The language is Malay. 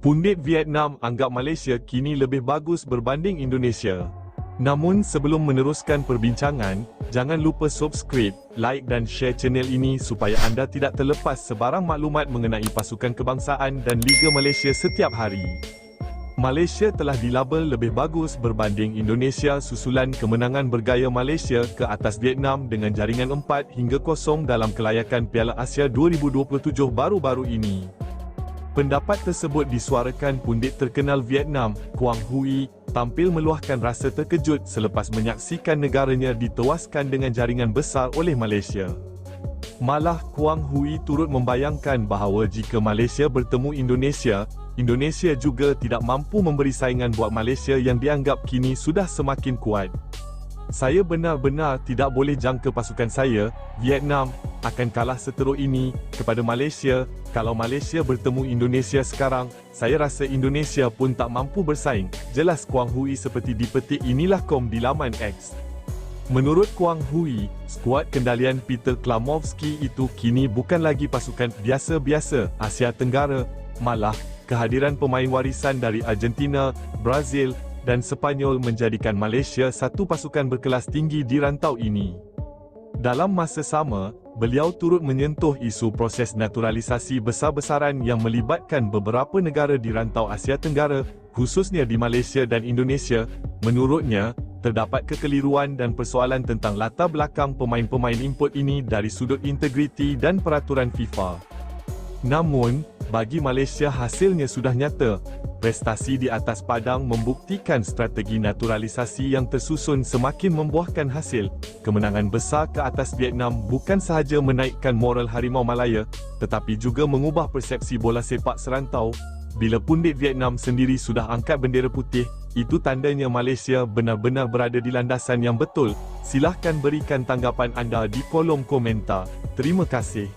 Pundit Vietnam anggap Malaysia kini lebih bagus berbanding Indonesia. Namun sebelum meneruskan perbincangan, jangan lupa subscribe, like dan share channel ini supaya anda tidak terlepas sebarang maklumat mengenai pasukan kebangsaan dan Liga Malaysia setiap hari. Malaysia telah dilabel lebih bagus berbanding Indonesia susulan kemenangan bergaya Malaysia ke atas Vietnam dengan jaringan 4 hingga 0 dalam kelayakan Piala Asia 2027 baru-baru ini. Pendapat tersebut disuarakan pundit terkenal Vietnam, Quang Huy, tampil meluahkan rasa terkejut selepas menyaksikan negaranya ditewaskan dengan jaringan besar oleh Malaysia. Malah Quang Huy turut membayangkan bahawa jika Malaysia bertemu Indonesia, Indonesia juga tidak mampu memberi saingan buat Malaysia yang dianggap kini sudah semakin kuat. Saya benar-benar tidak boleh jangka pasukan saya, Vietnam, akan kalah seteruk ini kepada Malaysia. Kalau Malaysia bertemu Indonesia sekarang, saya rasa Indonesia pun tak mampu bersaing. Jelas Kuang Hui seperti dipetik inilah kom di laman X. Menurut Kuang Hui, skuad kendalian Peter Klamovski itu kini bukan lagi pasukan biasa-biasa Asia Tenggara, malah kehadiran pemain warisan dari Argentina, Brazil, dan Sepanyol menjadikan Malaysia satu pasukan berkelas tinggi di rantau ini. Dalam masa sama, beliau turut menyentuh isu proses naturalisasi besar-besaran yang melibatkan beberapa negara di rantau Asia Tenggara, khususnya di Malaysia dan Indonesia. Menurutnya, terdapat kekeliruan dan persoalan tentang latar belakang pemain-pemain import ini dari sudut integriti dan peraturan FIFA. Namun, bagi Malaysia hasilnya sudah nyata, Prestasi di atas padang membuktikan strategi naturalisasi yang tersusun semakin membuahkan hasil. Kemenangan besar ke atas Vietnam bukan sahaja menaikkan moral Harimau Malaya, tetapi juga mengubah persepsi bola sepak serantau. Bila pundit Vietnam sendiri sudah angkat bendera putih, itu tandanya Malaysia benar-benar berada di landasan yang betul. Silahkan berikan tanggapan anda di kolom komentar. Terima kasih.